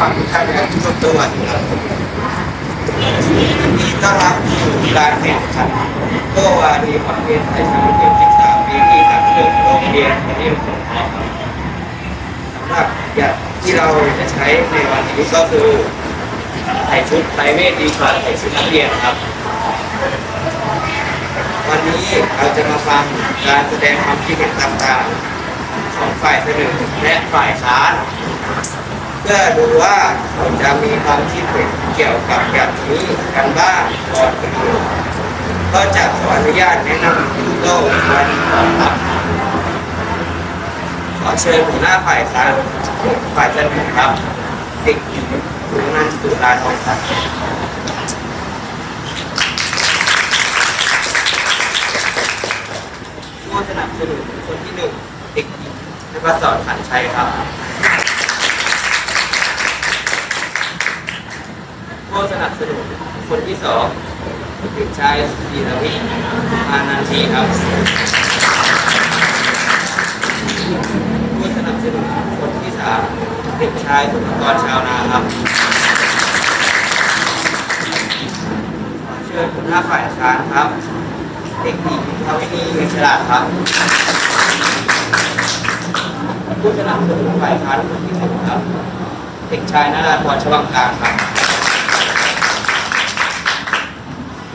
ฟังทุกท่านนะครับทุกตัวครับวันนี้ต้อนรับสู่การแข่งขันโตวารีความเรียนไทยชั้นมัธยมศึกษาปีที่สามสิบโรงเรียนมัธยมสงเคราะห์ครับสำหรับอย่างที่เราจะใช้ในวันนี้ก็คือใส่ชุดไตรเวทดีกว่าใส่ชุดนักเรียนครับ วันนี้เราจะมาฟังการแสดงความคิดเห็นต่างๆของฝ่ายเสนอและฝ่ายค้าน เพื่อดูว่าเขาจะมีความคิดเห็นเกี่ยวกับแบบนี้กันบ้างก่อนอื่นก็จะขออนุญาตแนะนำโลกวันก่อนครับขอเชิญหัวหน้าฝ่ายค้านฝ่ายเสนอครับเด็กหญิงสุนันตุลาทองครับผู้สนับสนุนคนที่หนึ่งเด็กหญิงนภสอนขันชัยครับ ผู้สนับสนุนคนที่สองเด็กชายธีรวิทย์อานันทีครับ ผู้สนับสนุนคนที่สามเด็กชายสุภกรชาวนาครับขอเชิญหัวหน้าฝ่ายค้านครับ เด็กหญิงทวินีเงินฉลาดครับ ผู้สนับสนุนฝ่ายค้านคนที่หนึ่งครับ เด็กชายนาราพรชวังกลางครับ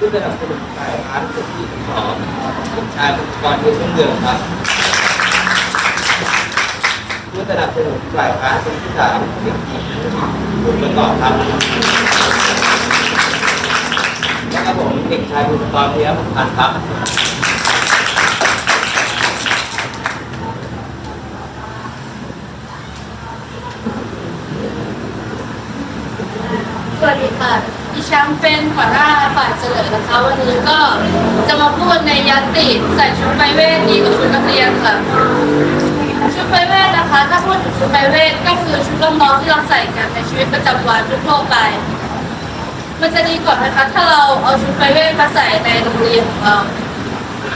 ผู้สนับสนุนฝ่ายค้านคนที่สองเด็กชายบุญกรยืนรุ่งเรือนครับผู้สนับสนุนฝ่ายค้านคนที่สามเด็กหญิงบุญประกอบครับแล้วก็ผมเด็กชายบุญประกอบเพียรพันธ์ครับ ดิฉันเป็นหัวหน้าฝ่ายเสนอนะคะวันนี้ก็จะมาพูดในยัตติใส่ชุดไปเวทดีกว่าชุดนักเรียนค่ะชุดไปเวทนะคะ ถ้าพูดถึงชุดไปเวทก็คือชุดน้องที่เราใส่กันในชีวิตประจำวันทั่วไป มันจะดีกว่าไหมคะถ้าเราเอาชุดไปเวทมาใส่ในโรงเรียนของเรา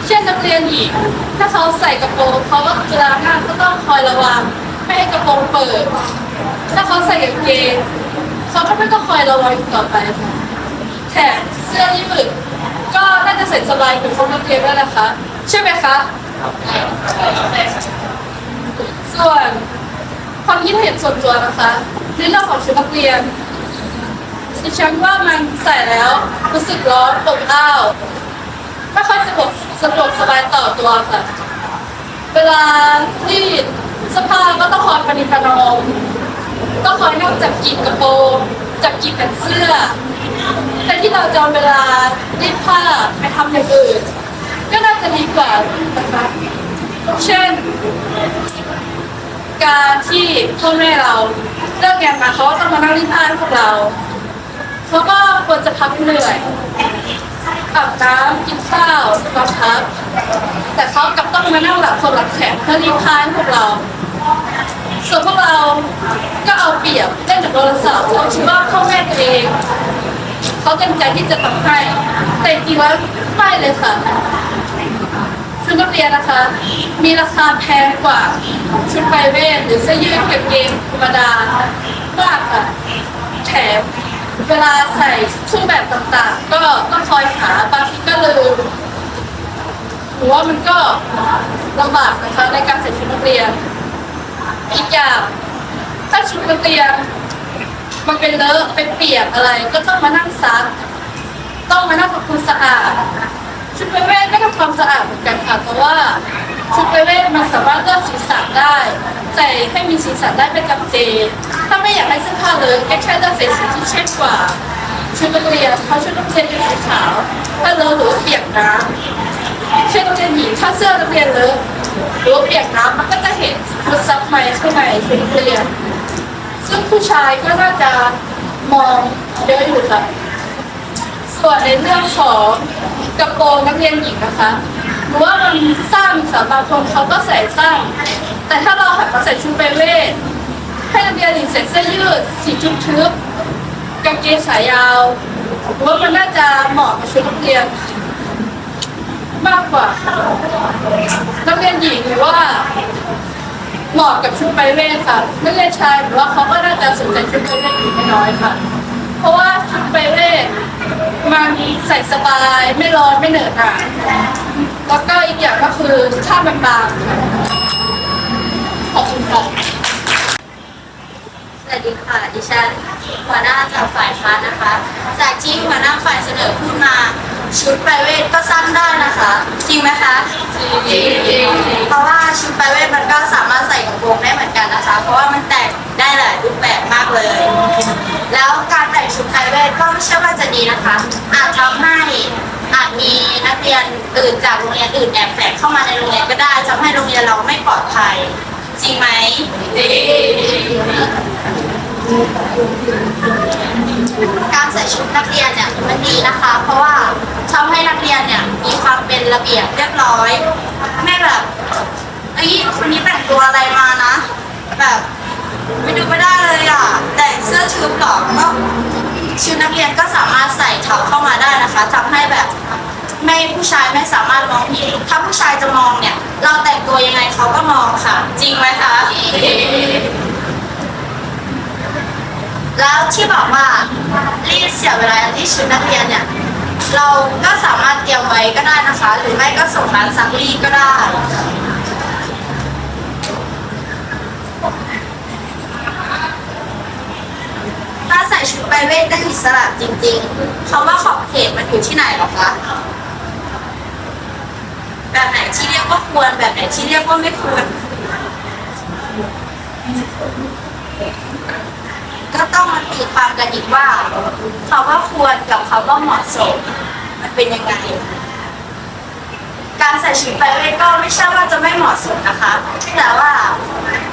เช่นนักเรียนหญิงถ้าเขาใส่กระโปรงเขาก็เวลานั่งก็ต้องคอยระวังไม่ให้กระโปรงเปิด ถ้าเขาใส่กางเกงเขาก็ไม่ต้องคอยระวังต่อไปค่ะ แถมเสื้อยืดก็น่าจะใส่สบายกว่าชุดนักเรียนด้วยนะคะ ใช่ไหมคะส่วนความคิดเห็นส่วนตัวนะคะในเรื่องของชุดนักเรียนดิฉันว่ามันใส่แล้วรู้สึกร้อนอบอ้าวไม่ค่อยสะดวกสะดวกสบายต่อตัวค่ะ เวลาที่สื้อผ้าก็ต้องคอยปฏิปนอมต้องคอยนั่งจับกีบกระโปรงจับกีบแขนเสื้อ แต่ที่เราจะเอาเวลารีดผ้าไปทำอย่างอื่น ก็น่าจะดีกว่านะคะเช่น การที่พ่อแม่เราเลิกงานมาเขาต้องมานั่งรีดผ้าให้พวกเราเขาก็ควรจะพักเหนื่อยอาบน้ำกินข้าวนอนพักแต่เขากลับต้องมานั่งหลับคนหลับแขนเพื่อรีบพายพวกเราส่วนพวกเราก็เอาเปรียบเล่นกับโทรศัพท์เราคิดว่าพ่อแม่ตัวเอง เขาเต็มใจที่จะทำให้แต่จริงๆแล้วไม่เลยค่ะชุดนักเรียนนะคะ มีราคาแพงกว่าชุดไปเวทหรือเสื้อยืดกางเกงธรรมดามากค่ะแถมเวลาใส่เครื่องแบบต่างๆ ก็ต้องคอยหาบางทีก็ลืมหรือว่ามันก็ลำบากนะคะในการใส่ชุดนักเรียนอีกอย่างถ้าชุดนักเรียน มันเป็นเลอะเป็นเปียกอะไร ก็ต้องมานั่งซัก ต้องมานั่งทำความสะอาดชุดไปเวทก็ทำความสะอาดเหมือนกันค่ะเพราะว่าชุดไปเวทมันสามารถเลือกสีสันได้ใส่ให้มีสีสันได้เป็นจำเจ ถ้าไม่อยากให้เสื้อผ้าเลอะก็แค่เลือกใส่สีที่เข้มกว่าชุดนักเรียนเพราะชุดนักเรียนเป็นสีขาว ถ้าเลอะหรือเปียกน้ำเช่นนักเรียนหญิงถ้าเสื้อนักเรียนเลอะหรือเปียกน้ำมันก็จะเห็นฟุตซับในข้างในชุดนักเรียน ซึ่งผู้ชายก็น่าจะมองเยอะอยู่ค่ะ ส่วนในเรื่องของกระโปรงนักเรียนหญิงนะคะหรือว่ามันสั้นค่ะบางคนเขาก็ใส่สั้นแต่ถ้าเราหันมาใส่ชุดเปเว่ให้นักเรียนหญิงใส่เสื้อยืดสีชุดทึบกางเกงขายาวรือว่ามันน่าจะเหมาะกับชุดนักเรียน มากกว่านักเรียนหญิงหรือว่า เหมาะกับชุดไปเวทค่ะนักเรียนชายหรือว่าเขาก็น่าจะสนใจชุดไปเวทอยู่ไม่น้อยค่ะ เพราะว่าชุดไปเวทมันใส่สบายไม่ร้อนไม่เหนอะหนะแล้วก็อีกอย่างก็คือผ้ามันบางค่ะขอบคุณค่ะสวัสดีค่ะ ดิฉันหัวหน้าจากฝ่ายค้านนะคะ จากที่หัวหน้าฝ่ายเสนอพูดมา ชุดไพรเวทก็สั้นได้นะคะ จริงไหมคะเพราะว่าชุดไพรเวทมันก็สามารถใส่กระโปรงได้เหมือนกันนะคะ เพราะว่ามันแต่งได้หลายรูปแบบมากเลย แล้วการแต่งชุดไพรเวทก็ไม่ใช่ว่าจะดีนะคะ อาจทำให้อาจมีนักเรียนอื่นจากโรงเรียนอื่นแอบแฝงเข้ามาในโรงเรียนก็ได้ทำให้โรงเรียนเราไม่ปลอดภัย จริงไหม การใส่ชุดนักเรียนเนี่ยมันดีนะคะ เพราะว่าทำให้นักเรียนเนี่ยมีความเป็นระเบียบเรียบร้อยไม่แบบเอ้ยคนนี้แต่งตัวอะไรมานะ แบบไม่ดูไม่ได้เลยอะแต่เสื้อชืดต่อก็ชุดนักเรียนก็สามารถใส่ทับเข้ามาได้นะคะทำให้แบบไม่ผู้ชายไม่สามารถมองผิดถ้าผู้ชายจะมองเนี่ย เราแต่งตัวยังไงเขาก็มองค่ะ จริงไหมคะ แล้วที่บอกว่ารีดเสียเวลาที่ชุดนักเรียนเนี่ย เราก็สามารถเตรียมไว้ก็ได้นะคะ หรือไม่ก็ส่งร้านซักรีดก็ได้ถ้าใส่ชุดไปเวทได้อิสระจริงๆคำว่าขอบเขตมันอยู่ที่ไหนหรอคะ แบบไหนที่เรียกว่าควร แบบไหนที่เรียกว่าไม่ควร ตีความกันอีกว่าคำว่าควรกับคำว่าเหมาะสม มันเป็นยังไง การใส่ชุดไปเวทก็ไม่ใช่ว่าจะไม่เหมาะสมนะคะ แต่ว่า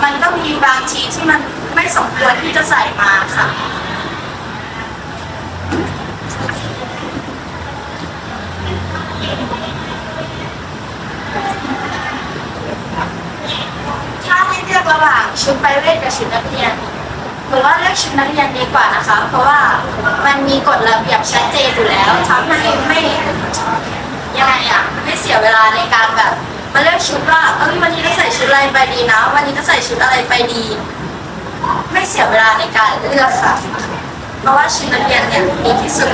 มันก็มีบางทีที่มันไม่สมควรที่จะใส่มาค่ะถ้าให้เลือกระหว่างชุดไปเวทกับชุดนักเรียน หรือว่าเลือกชุดนักเรียนดีกว่านะคะ เพราะว่ามันมีกฎระเบียบชัดเจนอยู่แล้วทำให้ไม่ยังไงอะไม่เสียเวลาในการแบบมาเลือกชุดว่าเอ้ยวันนี้จะใส่ชุดอะไรไปดีนะ วันนี้จะใส่ชุดอะไรไปดี ไม่เสียเวลาในการเลือกค่ะ เพราะว่าชุดนักเรียนเนี่ยดีที่สุด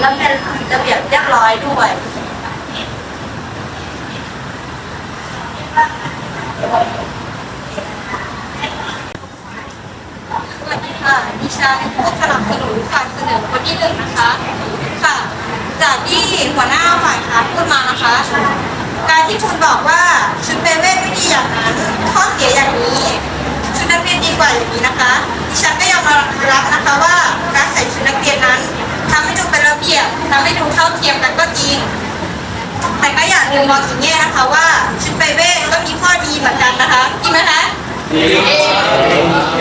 และเป็นระเบียบเรียบร้อยด้วยสวัสดี ค่ะ ดิฉันผู้สนับสนุนฝ่ายเสนอคนที่หนึ่งนะคะ ค่ะ จากที่หัวหน้าฝ่ายค้านพูดมานะคะ การที่คุณบอกว่าชุดเปเว่ไม่ดีอย่างนั้น ข้อเสียอย่างนี้ ชุดนักเรียนดีกว่าอย่างนี้นะคะ ดิฉันก็ยอมรับนะคะว่าการใส่ชุดนักเรียนนั้นทำให้ดูเป็นระเบียบทำให้ดูเท่าเทียมกันก็จริง แต่ก็อย่าลืมมองอีกแง่นะคะว่าชุดเปเว่ก็มีข้อดีเหมือนกันนะคะจริงไหมคะ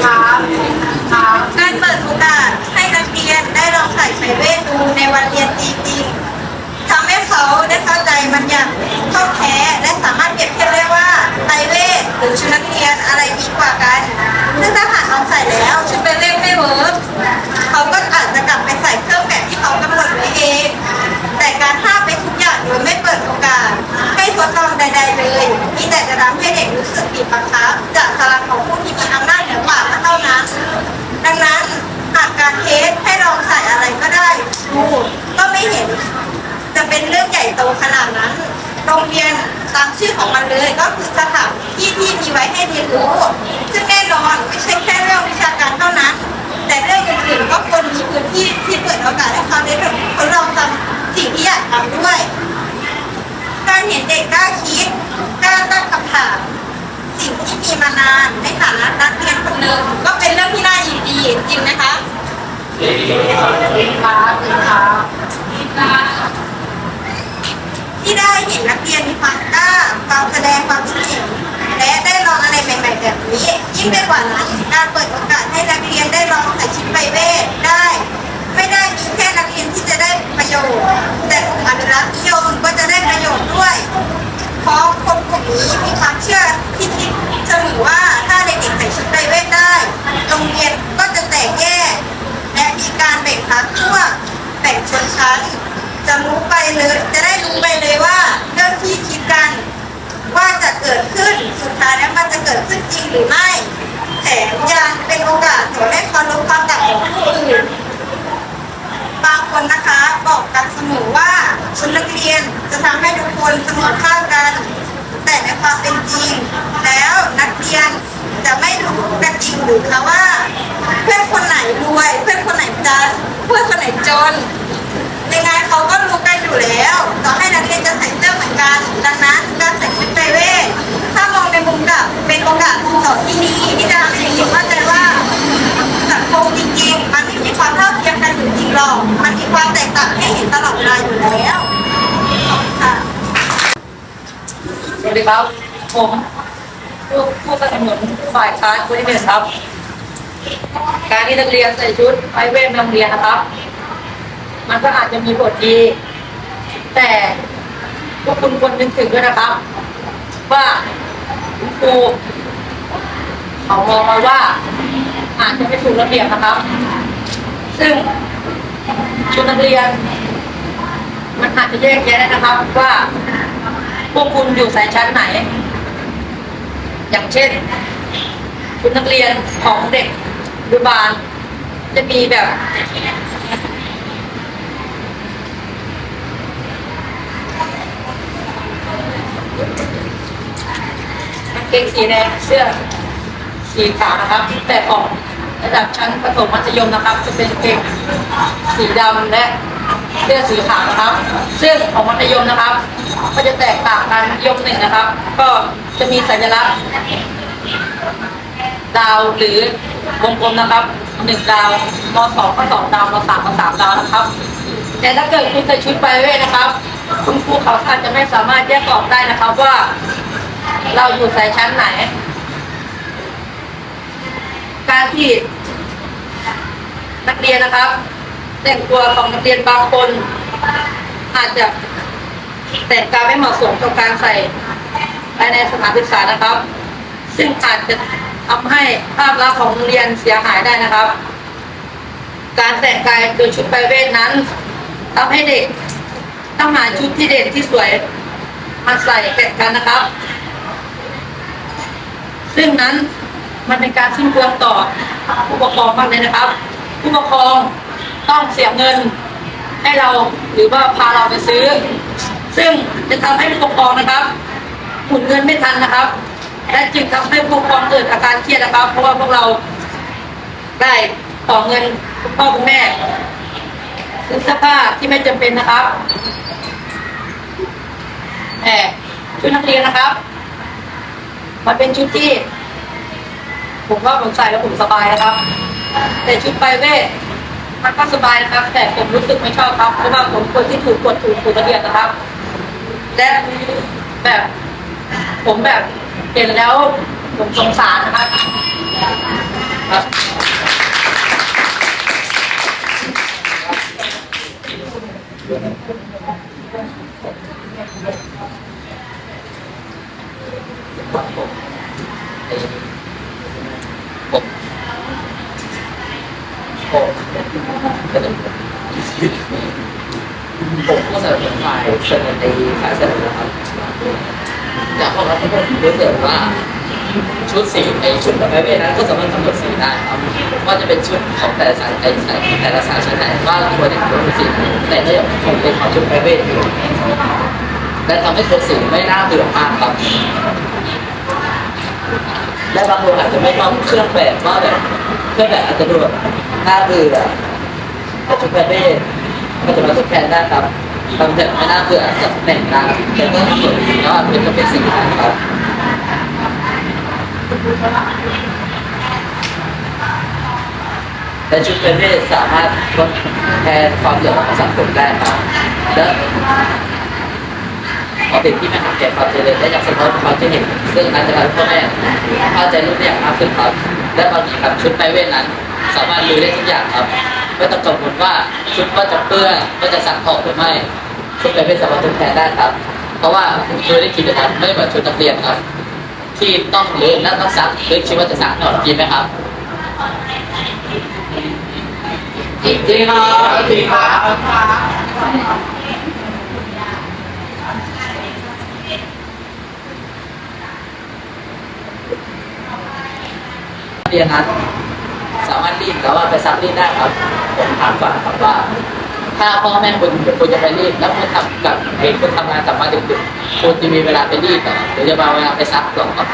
ครับครับ การเปิดโอกาสให้นักเรียนได้ลองใส่ไพรเวทดูในวันเรียนจริงๆทำให้เขาได้เข้าใจมันอย่างเข้าแท้และสามารถเปรียบเทียบได้ว่าไพรเวทหรือชุดนักเรียนอะไรดีกว่ากัน ซึ่งถ้าหากลองใส่แล้วชุดไพรเวทไม่เวิร์กเขาก็อาจจะกลับไปใส่เครื่องแบบที่เขากำหนดไว้เอง แต่การห้ามไปทุกอย่างโดยไม่เปิดโอกาสให้ทดลองใด ๆ เลยมีแต่จะทำให้เด็กรู้สึกผิดบังคับจากพลังของผู้ที่มีอำนาจเหนือกว่าเท่านั้น ดังนั้นหากการเทสให้ลองใส่อะไรก็ได้ดูก็ไม่เห็น จะเป็นเรื่องใหญ่โตขนาดนั้น โรงเรียนตามชื่อของมันเลยก็คือสถานที่ที่มีไว้ให้เรียนรู้ ซึ่งแน่นอนไม่ใช่แค่เรื่องวิชาการเท่านั้น แต่เรื่องอื่นๆก็ควรมีพื้นที่ที่เปิดโอกาสให้เขาได้ทดลองทำสิ่งที่อยากทำด้วย การเห็นเด็กกล้าคิดกล้าตั้งคำถาม สิ่งที่มีมานานในฐานะนักเรียนคนหนึ่งก็เป็นเรื่องที่น่ายินดีจริงนะคะที่ได้เห็นนักเรียนมีความกล้าความแสดงความคิดเห็นและได้ลองอะไรใหม่ๆแบบนี้ยิ่งไปกว่านั้นการเปิดโอกาสให้นักเรียนได้ลองใส่ชุดไปเวทได้ ไม่ได้มีแค่นักเรียนที่จะได้ประโยชน์ แต่กลุ่มอนุรักษ์นิยมก็จะได้ประโยชน์ด้วย เพราะคนกลุ่มนี้มีความเชื่อที่คิดเสมอว่าถ้าเด็กๆใส่ชุดไปเวทได้ โรงเรียนก็จะแตกแยก และมีการแบ่งพรรคพวกแบ่งชนชั้นจะรู้ไปเลยจะได้รู้ไปเลยว่าเรื่องที่คิดกัน ว่าจะเกิดขึ้นสุดท้ายนั้นมันจะเกิดขึ้นจริงหรือไม่แถมยังเป็นโอกาสสอนให้เคารพความต่างของผู้อื่น บางคนนะคะบอกกันเสมอว่าชุดนักเรียนจะทำให้ทุกคนเสมอค่ากัน แต่ในความเป็นจริง แล้วนักเรียนจะไม่รู้กันจริงหรือคะว่า เพื่อนคนไหนรวย เพื่อนคนไหนจนเพื่อนคนไหนจนยังไงเขาก็รู้กันอยู่แล้วต่อให้นักเรียนจะใส่เสื้อเหมือนกัน ดังนั้นการใส่ชุดไปเวทถ้ามองในมุมกลับเป็นโอกาสสอนที่ดีที่จะทำให้เด็กๆเข้าใจว่าสังคมจริงๆมันไม่ วัสดีครับ ผมผู้ผู้สนับสนุนฝ่ายค้านคนที่หนึ่งครับ การที่นักเรียนใส่ชุดไปเวทโรงเรียนนะครับ มันก็อาจจะมีผลดี แต่พวกคุณควรนึกถึงด้วยนะครับ ว่าคุณครูเขามองมาว่าอาจจะไม่ถูกระเบียบนะครับ ซึ่งชุดนักเรียน มันอาจจะแยกแยะได้นะครับว่า พวกคุณอยู่สายชั้นไหน อย่างเช่น คุณนักเรียนของเด็กอนุบาล จะมีแบบกางเกงสีแดงเสื้อสีขาวนะครับ แต่ของระดับชั้นประถมมัธยมนะครับ จะเป็นกางเกงสีดำและเสื้อสีขาวนะครับ ซึ่งของมัธยมนะครับ ก็จะแตกต่างกันยมหนึ่งนะครับ ก็จะมีสัญลักษณ์ ดาวหรือวงกลมนะครับหนึ่งดาวมสองก็สองดาวมสามก็สามดาวนะครับ แต่ถ้าเกิดคุณใส่ชุดไปเวทนะครับ คุณครูเขาอาจจะไม่สามารถแยกออกได้นะครับว่า เราอยู่สายชั้นไหน การที่นักเรียนนะครับ แต่งตัวของนักเรียนบางคนอาจจะ แต่งกายไม่เหมาะสมกับการใส่ภายในสถานศึกษานะครับ ซึ่งอาจจะทำให้ภาพลักษณ์ของโรงเรียนเสียหายได้นะครับ การแต่งกายโดยชุดไปเวทนั้นทำให้เด็กต้องหาชุดที่เด่นที่สวยมาใส่แข่งกันนะครับ ซึ่งนั้นมันเป็นการสิ้นเปลืองต่อผู้ปกครองมากเลยนะครับ ผู้ปกครองต้องเสียเงินให้เราหรือว่าพาเราไปซื้อ ซึ่งจะทำให้ผู้ปกครองนะครับหมุนเงินไม่ทันนะครับ และจึงทำให้ผู้ปกครองเกิดอาการเครียดนะครับ เพราะว่าพวกเราได้ต่อเงินคุณพ่อคุณแม่ซื้อเสื้อผ้าที่ไม่จำเป็นนะครับแต่ชุดนักเรียนนะครับ มันเป็นชุดที่ ผมว่าผมใส่แล้วผมสบายนะครับ แต่ชุดไปเวทมันก็สบายนะครับ แต่ผมรู้สึกไม่ชอบครับเพราะว่าผมคนที่ถูกกดถูกถูกระเบียบนะครับ และแบบ ผมแบบเห็นแล้วผมสงสารนะครับครับผม ก็เสนอฝ่ายเสนอในฝ่ายเสนอนะครับจากข้อรับทุกคนรู้สึกว่าชุดสีไอชุดประเภทนั้นก็สามารถกำหนดสีได้ครับว่าจะเป็นชุดของแต่ละสายไอสายแต่ละสายชั้นไหนว่าเราควรจะเป็นสีแต่ก็ยังคงเป็นของชุดประเภทอยู่และทำให้ตัวสีไม่น่าเบื่อมากครับและบางคนอาจจะไม่ชอบเครื่องแบบว่าแบบเครื่องแบบอาจจะดูแบบน่าเบื่อแต่ชุดประเภท ก็จะมาทดแทนได้ครับบางแบบไม่น่าเบื่ออาจจะแต่งได้แต่ก็สวยดีแล้วเป็นก็เป็นสีนะครับแต่ชุดประเภทสามารถทดแทนความเดือดร้อนของสังคมได้ครับและเอาเป็นที่ไม่หักแก่ความเจริญและอยากสะท้อนความเจริญซึ่งอาจจะทำให้พ่อแม่เข้าใจรูปแบบมากขึ้นครับและบางทีครับชุดไปเวทนั้น สามารถรู้ได้ทุกอย่างครับ ไม่ต้องกังวลว่าชุดว่าจะเปื้อนว่าจะซักออกหรือไม่ชุดไปเวทสามารถทดแทนได้ครับ เพราะว่าเคยได้คิดนะครับไม่เหมือนชุดนักเรียนครับ ที่ต้องเลือและต้องซักหรือคิดว่าจะซักออกจริงไหมครับจริงจริงครับจริงครับเรียนนั้น สามารถรีดแล้วว่าไปซักรีดได้ครับผมถามก่อนครับว่า ถ้าพ่อแม่คุณคุณจะไปรีดแล้วคุณทำกับเองคุณทำงานกลับมาดึกๆคุณจะมีเวลาไปรีดเหรอหรือจะมาเวลาไปซักหรอครับ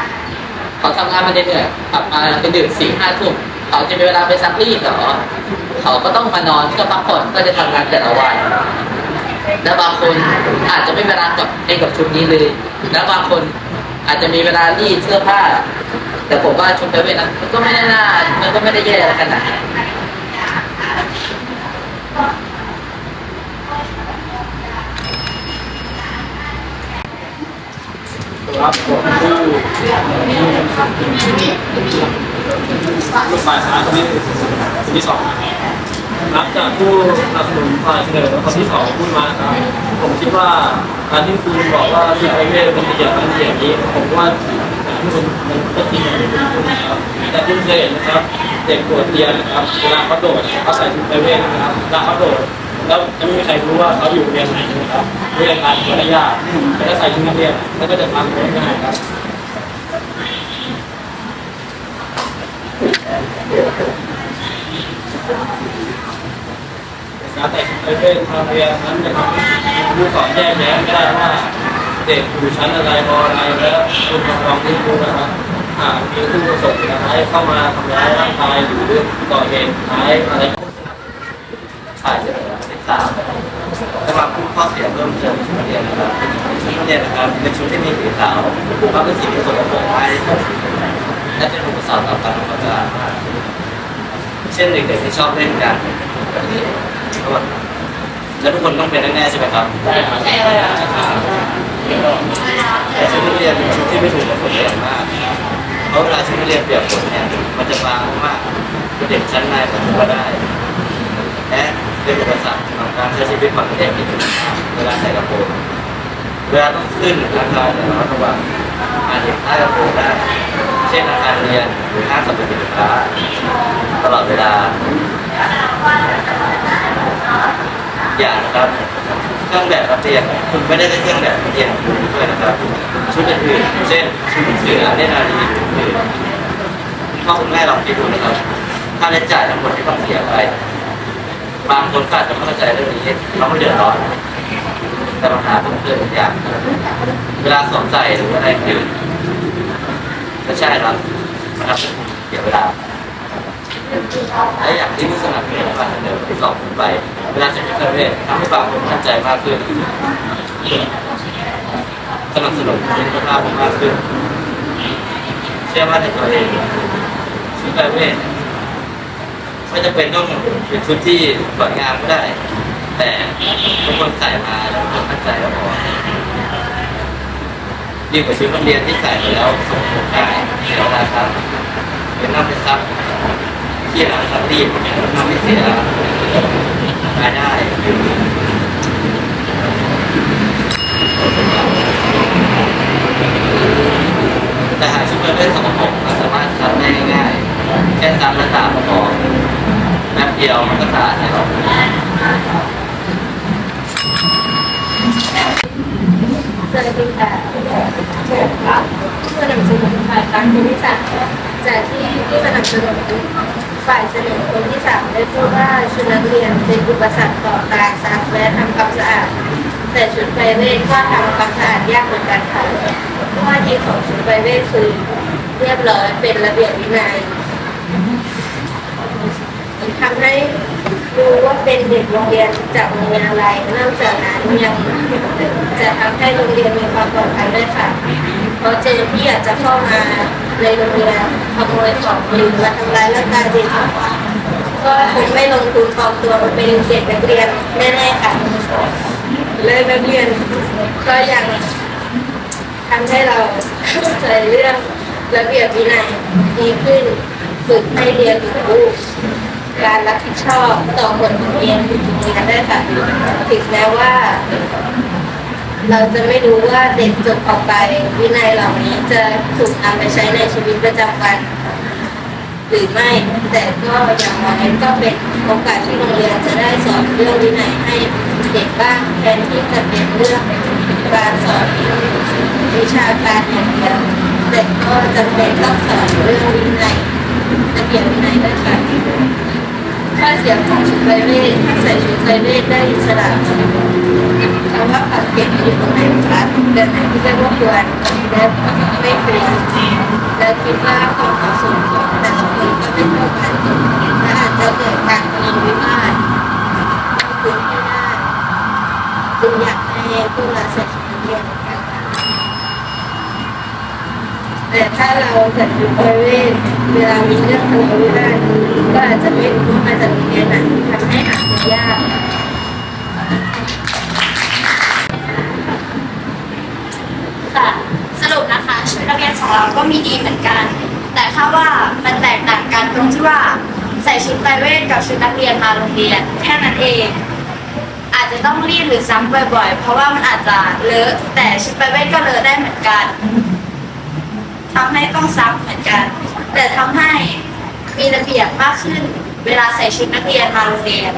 เขาทำงานมาเหนื่อยกลับมาเป็นดึกสี่ห้าทุ่มเขาจะมีเวลาไปซักรีดหรอเขาก็ต้องมานอนก็พักผ่อนก็จะทำงานแต่ละวันแล้วบางคนอาจจะไม่มีเวลากับเองกับชุดนี้เลย แล้วบางคนอาจจะมีเวลารีดเสื้อผ้า แต่ผมว่าชุดไปเวทนั้นมันก็ไม่ได้น่ามันก็ไม่ได้แย่ขนาดนั้นครับผมผู้ลูกฝ่ายค้านคนนี้คนที่สองรับจากผู้สนับสนุนฝ่ายเสนอคนที่สองพูดมาครับผมคิดว่าการที่คุณบอกว่าสิ่งไอเวทมันละเอียดมันละเอียดนี้ผมว่า ที่มันมันก็ทิ้งนะครับแต่ที่เคยเห็นนะครับ เด็กปวดเตียนนะครับเวลาเขาโดดเขาใส่ชุดไอเวทนะครับเวลาเขาโดดแล้วจะไม่มีใครรู้ว่าเขาอยู่เรียนไหนนะครับเรียนการตัวได้ยาแต่ถ้าใส่ชุดนักเรียนแล้วก็จะทำได้ง่ายครับการแต่งไปเป็นทางเรียนนั้นจะทำให้ผู้สอนแยกแยะไม่ได้ว่า เด็กอยู่ชั้นอะไรมออะไรแล้วคุณปกครองที่รู้นะครับหากมีผู้ประสบร้ายเข้ามาทำร้ายร่างกายหรือก่อเหตุร้ายอะไรฝ่ายเสนอที่สามสำหรับผู้ข้อเสียเพิ่มเติมชุดนักเรียนนะครับชุดนักเรียนนะครับเป็นชุดที่มีสีขาวเพราเป็นสีที่สกปรกง่ายที่สุดและเป็นอุปสรรคต่อการทำความสะอาดมากเช่นเด็กๆที่ชอบเล่นกันแบบนี้แล้วทุกคนต้องเป็นแน่ๆใช่ไหมครับใช่ครับ เลยอะแต่ชุดนักเรียนเป็นชุดที่ไม่ถูกกับคนเรียนมากเพราะเวลาชุดนักเรียนเปียกฝนเนี่ยมันจะบางมากเด็กชั้นในผมก็ได้และเป็นอุปสรรคของการใช้ชีวิตของเด็กที่ถูกเวลาใส่กระโปรงเวลาต้องขึ้นอาคารเนี่ยระมัดระวังอาจเห็นใต้กระโปรงได้เช่นอาคารเรียนหรือห้างสรรพสินค้าตลอดเวลา อย่างนะครับ เครื่องแบบนักเรียนคุณไม่ได้ได้เครื่องแบบนักเรียนของคุณด้วยนะครับชุดอื่นๆเช่นชุดเสื้อเนตรนารีหรือพ่อคุณแม่ลองคิดดูนะครับค่าใช้จ่ายทั้งหมดที่ต้องเสียไปบางคนก็อาจจะไม่เข้าใจเรื่องนี้เขาไม่เดือดร้อนแต่ปัญหาเพิ่มเติมอีกอย่างเวลาสวมใส่หรืออะไรอื่นก็ใช่ครับนะครับเสียเวลา และอย่างที่ผู้สนับสนุนฝ่ายเสนอสองขึ้นไป เวลาจะมีเวททำให้บางคนมั่นใจมากขึ้นสนับสนุนคุณภาพมากขึ้น เชื่อมั่นในตัวเองชุดไพรเวทไม่จำเป็นต้องเป็นชุดที่สวยงามก็ได้ แต่ทุกคนใส่มาแล้วทุกคนมั่นใจก็พอดีกว่าชุดนักเรียนที่ใส่ไปแล้วสมบูรณ์ได้เสียเวลาครับเป็นน้ำเป็นซับ ที่ร้านซักรีดทำให้เสียรายได้แต่หาชุดเลื่อนสกปรกมันสามารถซักได้ง่ายๆแค่ซักและตากก็พอแป๊บเดียวมันก็สะอาดแล้วสวัสดีค่ะสนับสนุนฝ่ายค้านคนที่สามจากที่ผู้สนับสนุน ฝ่ายเสนอคนที่สามได้พูดว่าชุดนักเรียนเป็นอุปสรรคต่อการซักและทำความสะอาด แต่ชุดไพรเวทก็ทำความสะอาดยากเหมือนกันค่ะข้อดีของชุดไพรเวทคือเรียบร้อยเป็นระเบียบวินัยทำให้รู้ว่าเป็นเด็กโรงเรียนจากโรงเรียนอะไรนอกจากนั้นยังจะทำให้โรงเรียนมีความปลอดภัยด้วยค่ะ เราเจอที่อยากจะเข้ามาในโรงเรียนขโมยของหรือมาทำร้ายร่างกายเด็กก็คงไม่ลงทุนปลอมตัวมาเป็นเด็กนักเรียนแน่ๆค่ะเลยนักเรียนก็ยังทำให้เราเข้าใจเรื่องระเบียบวินัยดีขึ้นฝึกให้เรียนรู้การรับผิดชอบต่อผลของเรียนเรียนได้ค่ะถึงแม้ว่า เราจะไม่รู้ว่าเด็กจบออกไป วินัยเหล่านี้จะถูกนำไปใช้ในชีวิตประจำวัน หรือไม่ แต่ก็อย่างน้อยก็เป็นโอกาสที่โรงเรียนจะได้สอนเรื่องวินัยให้เด็กบ้างแทนที่จะเป็นเรื่องการสอนวิชาการอย่างเดียวแต่ก็จำเป็นต้องสอนเรื่องวินัยระเบียบวินัยได้ค่ะ ข้อเสียงของชุดไพรเวทใส่ชุดไพรเวทได้อิสระคำว่าผัดเปลี่ยนอยู่ตรงไหนคะเดือนไหนที่เรียกว่าควรและไม่ควรและคิดว่าความเหมาะสมของแต่ละคนก็ไม่เท่ากันและอาจจะเกิดการทะเลาะวิวาทไม่คุ้นไม่ได้จึงอยากให้พวกเราใส่ชุดเรียนเหมือนกันค่ะ แต่ถ้าเราใส่ชุดไพรเวทเวลามีเรื่องทะเลาะวิวาทก็อาจจะไม่รู้ว่ามาจากโรงเรียนไหนทำให้หาคนยากค่ะสรุปนะคะชุดนักเรียนของเราก็มีดีเหมือนกัน แต่ถ้าว่ามันแตกต่างกันตรงที่ว่าใส่ชุดไพรเวทกับชุดนักเรียนมาโรงเรียนแค่นั้นเอง อาจจะต้องรีดหรือซ้ำบ่อยๆ เพราะว่ามันอาจจะเลอะแต่ชุดไพรเวทก็เลอะได้เหมือนกัน ทำให้ต้องซ้ำเหมือนกัน แต่ทำให้มีระเบียบมากขึ้น เวลาใส่ชุดนักเรียนมาโรงเรียน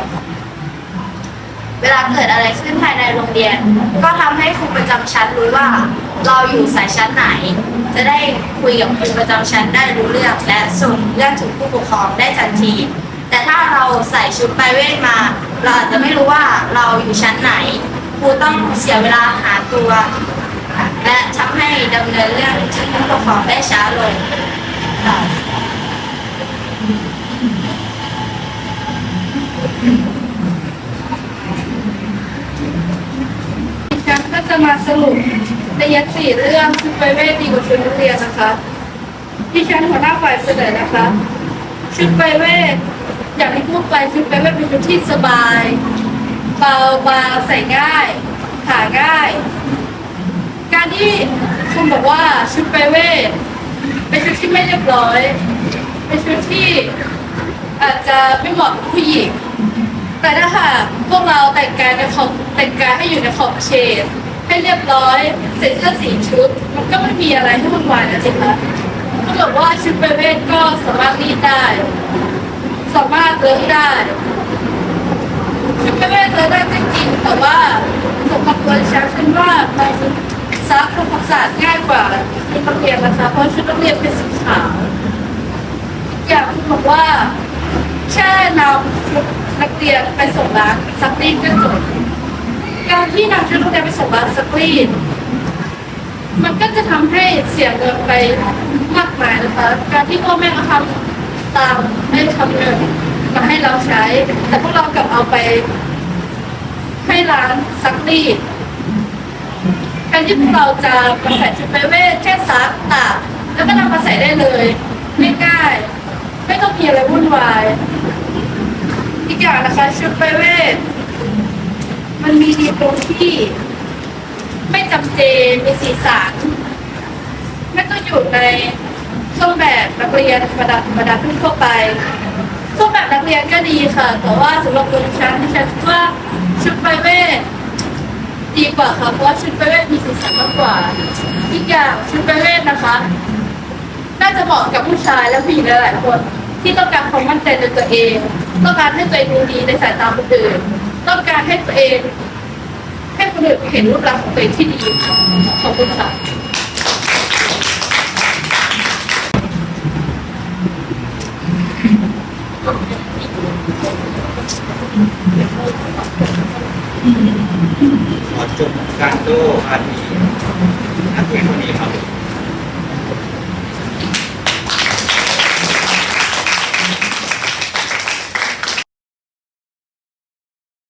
เวลาเกิดอะไรขึ้นภายในโรงเรียน ก็ทำให้ครูประจำชั้นรู้ว่า เราอยู่สายชั้นไหน จะได้คุยกับครูประจำชั้นได้รู้เรื่องและส่งเรื่องถึงผู้ปกครองได้ทันทีแต่ถ้าเราใส่ชุดไปเวทมา เราอาจจะไม่รู้ว่าเราอยู่ชั้นไหนครูต้องเสียเวลาหาตัว และทำให้ดำเนินเรื่องถึงผู้ปกครองได้ช้าลงค่ะดิฉันก็จะมาสรุปในยัดสี่เรื่องชุดไพรเวทดีกว่าชุดนักเรียนนะคะดิฉันหัวหน้าฝ่ายเสนอนะคะ ชุดไพรเวทอย่างที่พูดไปชุดไพรเวทเป็นชุดที่สบาย เบาบางใส่ง่ายหาง่าย การที่คุณบอกว่าชุดไพรเวทเป็นชุดที่ไม่เรียบร้อย เป็นชุดที่อาจจะไม่เหมาะกับผู้หญิง แต่ถ้าหากพวกเราแต่งกายในขอบแต่งกายให้อยู่ในขอบเฉดให้เรียบร้อยใส่เสื้อสีชุด มันก็ไม่มีอะไรให้วุ่นวายนะสิคะถ้าเกิดว่าชุดไปเวทก็สามารถรีดได้ สามารถเลิกได้ชุดไปเวทเลิกได้จริงๆแต่ว่าสำหรับตัวดิฉันฉันว่ามัน ซักทำความสะอาดง่ายกว่าชุดนักเรียนนะคะ เพราะชุดนักเรียนเป็นสีขาว อย่างที่บอกว่าแค่นำชุดนักเรียนไปส่งร้านซักรีดก็จบการที่นำชุดนักเรียนไปส่งร้านซักรีดมันก็จะทำให้เสียเงินไปมากมายนะคะ การที่พ่อแม่เขาทำตามให้ทำเงินมาให้เราใช้ แต่พวกเรากลับเอาไปให้ร้านซักรีด การที่พวกเราจะมาใส่ชุดไปเวทแค่ซักตากแล้วก็นำมาใส่ได้เลยง่ายๆไม่ต้องมีอะไรวุ่นวาย อีกอย่างนะคะชุดไปเวทมันมีดีตรงที่ ไม่จำเจมีสีสันไม่ต้องอยู่ในเครื่องแบบนักเรียนธรรมดาธรรมดาทั่วไปเครื่องแบบนักเรียนก็ดีค่ะ แต่ว่าสำหรับตัวดิฉันดิฉันคิดว่าชุดไปเวท ดีกว่าค่ะเพราะว่าชุดไปเวทมีสีสันมากกว่า อีกอย่างชุดไปเวทนะคะ น่าจะเหมาะกับผู้ชายและผู้หญิงหลายๆคน ที่ต้องการความมั่นใจในตัวเอง ต้องการให้ตัวเองดูดีในสายตาคนอื่น ต้องการให้ตัวเองให้คนอื่นเห็นรูปลักษณ์ของตัวเองที่ดีขอบคุณค่ะ ขอจบการโต้อาทีนักเรียนคนนี้ครับ